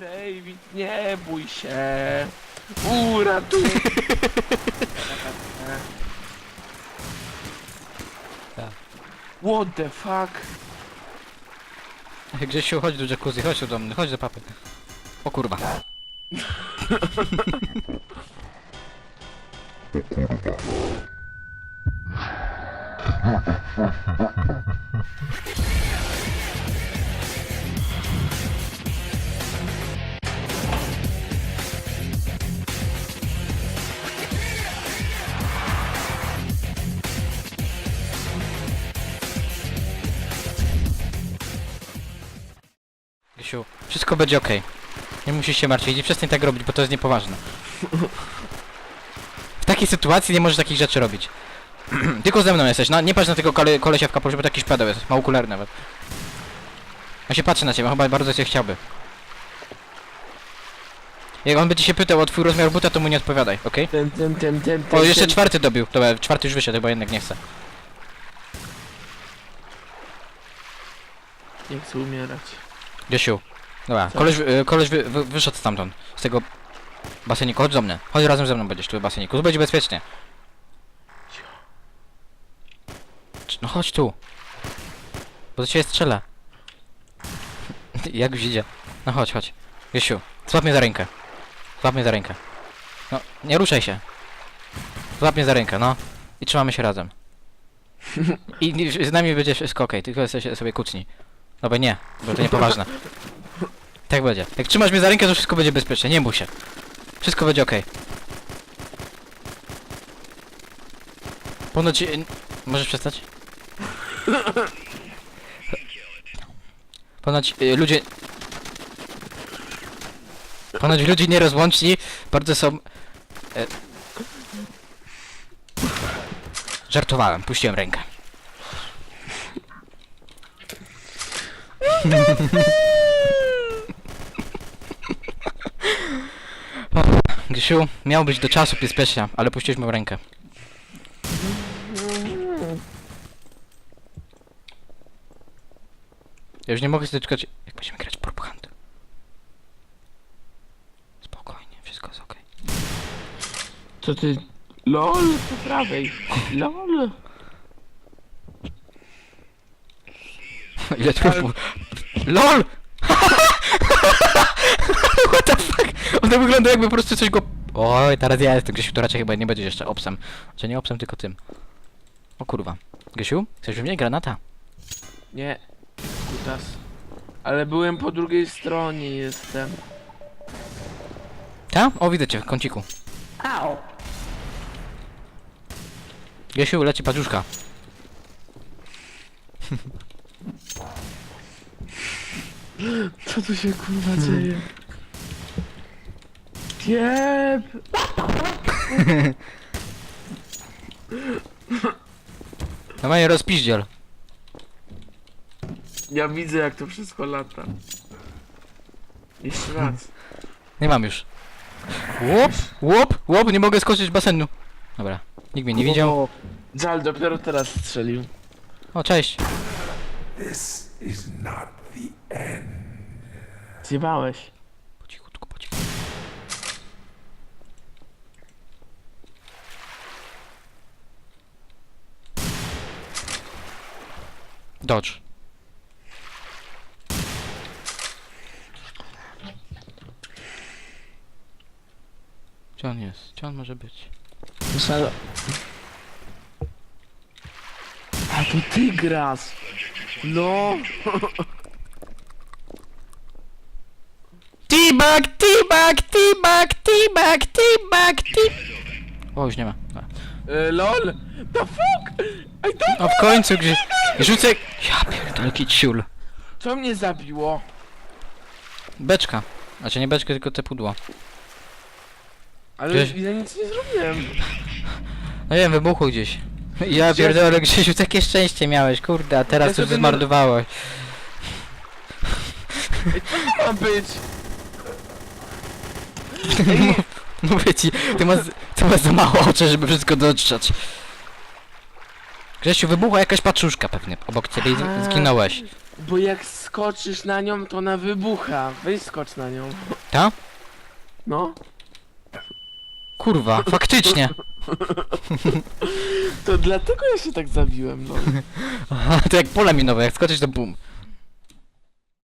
David, nie bój się. Uratuj. Tak. What the fuck? Grzesiu, chodź do jacuzzi, chodź tu do mnie, chodź do papy. O kurwa. Grzesiu, wszystko będzie okej. Nie musisz się martwić, nie przestań tak robić, bo to jest niepoważne. W takiej sytuacji nie możesz takich rzeczy robić. Tylko ze mną jesteś, no nie patrz na tego kole kolesia w kapeluszu, bo taki szpadał jest, ma okulary nawet. On się patrzy na ciebie, chyba bardzo cię chciałby. Jak on będzie się pytał o twój rozmiar buta, to mu nie odpowiadaj, okej? O, jeszcze czwarty dobił. Dobra, czwarty już wyszedł, chyba jednak nie chce. Nie chcę umierać. Grzesiu. Dobra, koleś, y, koleś wy, wy, wyszedł stamtąd. Z tego baseniku. Chodź do mnie. Chodź razem ze mną będziesz tu w baseniku. Tu będzie bezpiecznie. Cz- No chodź tu. Bo do ciebie strzelę. Jak idzie. No chodź, chodź. Grzesiu, złap mnie za rękę. Złap mnie za rękę. No, nie ruszaj się. Złap mnie za rękę, no. I trzymamy się razem. I i z nami będzie wszystko okej, tylko jesteś sobie kucnij. Dobra, nie, bo to niepoważne. Tak będzie. Jak trzymasz mnie za rękę, to wszystko będzie bezpieczne, nie bój się. Wszystko będzie okej. Ponoć... y, Możesz przestać? Ponoć y, ludzie... Ponoć ludzie nierozłączni bardzo są... E... Żartowałem, puściłem rękę. Grzesiu, miał być do czasu bezpiecznie, ale puściłeś moją rękę. Ja już nie mogę się doczekać, jak będziemy grać prop hunt. Spokojnie, wszystko jest okej. Co ty? LOL po prawej. LOL. Ile trupów? LOL! What the fuck? One wygląda jakby po prostu coś go... Oj, teraz ja jestem, Grzesiu, to raczej chyba nie będziesz jeszcze obsem. Czy nie obsem, tylko tym. O kurwa. Grzesiu, chcesz wymienić granata? Nie. Kutas. Ale byłem po drugiej stronie, jestem. Ta? O, widzę cię w kąciku. Au. Grzesiu, leci paczuszka. Co tu się kurwa dzieje? Kiep! Normalnie rozpiździel. Ja widzę jak to wszystko lata. Jeszcze raz. Nie mam już. Łop, łop, łop, nie mogę skoczyć z basenu. Dobra, nikt mnie nie widział. O, Żal, dopiero teraz strzelił. O, cześć. This is not. Zjebałeś. Po cichutku, po cichu. Dodge. Gdzie on jest? Gdzie on może być? Żal... A to ty grasz. No. T-bag, T-bag, T-bag, T-bag, T-bag. O, już nie ma. Dobra. E, lol. The fuck? Ej, to... O, w końcu gdzie... Rzucę... Ja pierdolę, jaki ciul. Co mnie zabiło? Beczka. Znaczy nie beczkę, tylko te pudło. Ale Gdzieś- ja nic nie zrobiłem. No nie wiem, wybuchło gdzieś. Ja Gdzie- pierdolę, Grzesiu, takie szczęście miałeś, kurde, a teraz Ja już sobie zmarnowałeś. Ej, co to ma być? Mówię ci, ty masz, ty masz za mało oczy, żeby wszystko dotrzeć. Grzesiu, wybuchła jakaś paczuszka pewnie obok ciebie i z- zginąłeś. Bo jak skoczysz na nią, to ona wybucha. Weź skocz na nią. Ta? No. Kurwa, faktycznie. To dlatego ja się tak zabiłem, no. Aha, to jak pole minowe, jak skoczysz to bum.